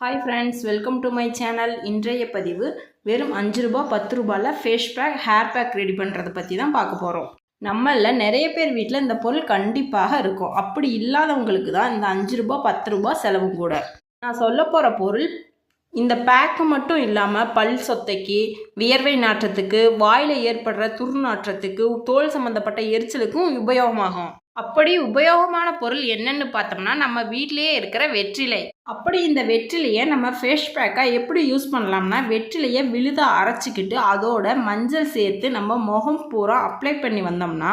Hi friends welcome to my channel இன்றைய பதிவு வெறும் அஞ்சு ரூபா பத்து ரூபாயில் face pack hair pack ready பண்ணுறதை பற்றி தான் பார்க்க போகிறோம் நம்மளில் நிறைய பேர் வீட்டில் இந்த பொருள் கண்டிப்பாக இருக்கும். அப்படி இல்லாதவங்களுக்கு தான் இந்த அஞ்சு ரூபா பத்து ரூபா செலவும் கூட. நான் சொல்ல போகிற பொருள் இந்த பேக்கு மட்டும் இல்லாமல் பல் சொத்தைக்கு வியர்வை நாற்றத்துக்கு வாயில் ஏற்படுற துர்நாற்றத்துக்கு தோல் சம்மந்தப்பட்ட எரிச்சலுக்கும் உபயோகமாகும். அப்படி உபயோகமான பொருள் என்னன்னு பார்த்தோம்னா நம்ம வீட்டிலேயே இருக்கிற வெற்றிலை. அப்படி இந்த வெற்றிலையை நம்ம ஃபேஸ் பேக்காக எப்படி யூஸ் பண்ணலாம்னா வெற்றிலையை விழுதாக அரைச்சிக்கிட்டு அதோட மஞ்சள் சேர்த்து நம்ம முகம் பூரா அப்ளை பண்ணி வந்தோம்னா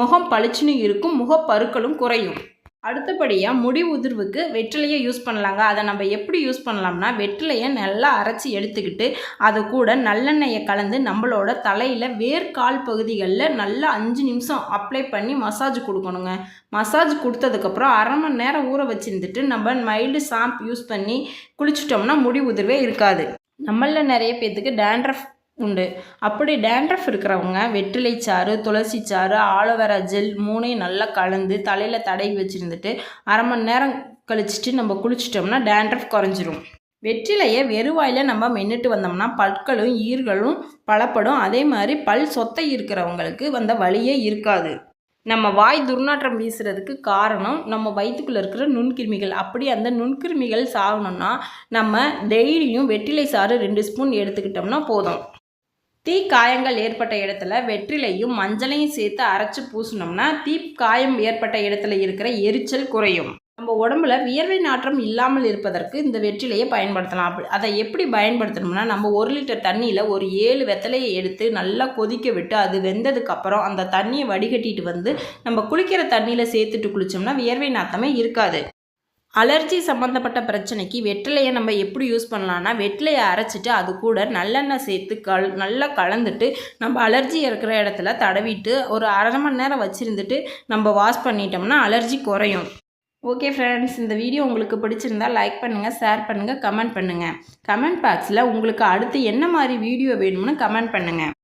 முகம் பளிச்சுன்னு இருக்கும் முகப்பருக்களும் குறையும். அடுத்தபடியாக முடி உதிர்வுக்கு வெற்றிலையை யூஸ் பண்ணலாங்க. அதை நம்ம எப்படி யூஸ் பண்ணலாம்னா வெற்றிலையை நல்லா அரைச்சி எடுத்துக்கிட்டு அது கூட நல்லெண்ணெயை கலந்து நம்மளோட தலையில் வேர்க்கால் பகுதிகளில் நல்லா அஞ்சு நிமிஷம் அப்ளை பண்ணி மசாஜ் கொடுக்கணுங்க. மசாஜ் கொடுத்ததுக்கப்புறம் அரை மணி நேரம் ஊற வச்சுருந்துட்டு நம்ம மைல்டு ஷாம்ப் யூஸ் பண்ணி குளிச்சிட்டோம்னா முடி உதிர்வே இருக்காது. நம்மளில் நிறைய பேர்த்துக்கு டேண்ட்ரஃப் உண்டு. அப்படி டேண்ட்ரஃப் இருக்கிறவங்க வெற்றிலை சாறு துளசி சாறு ஆலோவேரா ஜெல் மூணையும் நல்லா கலந்து தலையில் தடவி வச்சுருந்துட்டு அரை மணி நேரம் கழிச்சிட்டு நம்ம குளிச்சிட்டோம்னா டேண்ட்ரஃப் குறைஞ்சிரும். வெற்றிலையை வெறுவாயில் நம்ம மென்னுட்டு வந்தோம்னா பற்களும் ஈர்களும் பலப்படும். அதே மாதிரி பல் சொத்தை இருக்கிறவங்களுக்கு வந்த வழியே இருக்காது. நம்ம வாய் துர்நாற்றம் வீசுறதுக்கு காரணம் நம்ம வயிற்றுக்குள்ளே இருக்கிற நுண்கிருமிகள். அப்படி அந்த நுண்கிருமிகள் சாகணும்னா நம்ம டெய்லியும் வெற்றிலை சாறு ரெண்டு ஸ்பூன் எடுத்துக்கிட்டோம்னா போதும். தீ காயங்கள் ஏற்பட்ட இடத்துல வெற்றிலையும் மஞ்சளையும் சேர்த்து அரைச்சி பூசினோம்னா தீ காயம் ஏற்பட்ட இடத்துல இருக்கிற எரிச்சல் குறையும். நம்ம உடம்புல வியர்வை நாற்றம் இல்லாமல் இருப்பதற்கு இந்த வெற்றிலையை பயன்படுத்தலாம். அப்படி அதை எப்படி பயன்படுத்தணும்னா நம்ம ஒரு லிட்டர் தண்ணியில் ஒரு ஏழு வெத்தலையை எடுத்து நல்லா கொதிக்க விட்டு அது வெந்ததுக்கப்புறம் அந்த தண்ணியை வடிகட்டிட்டு வந்து நம்ம குளிக்கிற தண்ணியில் சேர்த்துட்டு குளித்தோம்னா வியர்வை நாற்றமே இருக்காது. அலர்ஜி சம்மந்தப்பட்ட பிரச்சனைக்கு வெற்றிலையை நம்ம எப்படி யூஸ் பண்ணலான்னா வெற்றிலையை அரைச்சிட்டு அது கூட நல்லெண்ணெய் சேர்த்து கல் நல்லா கலந்துட்டு நம்ம அலர்ஜி இருக்கிற இடத்துல தடவிட்டு ஒரு அரை மணி நேரம் வச்சுருந்துட்டு நம்ம வாஷ் பண்ணிட்டோம்னா அலர்ஜி குறையும். ஓகே ஃப்ரெண்ட்ஸ் இந்த வீடியோ உங்களுக்கு பிடிச்சிருந்தா லைக் பண்ணுங்கள் ஷேர் பண்ணுங்கள் கமெண்ட் பண்ணுங்கள் கமெண்ட் பாக்ஸில் உங்களுக்கு அடுத்து என்ன மாதிரி வீடியோ வேணும்னு கமெண்ட் பண்ணுங்கள்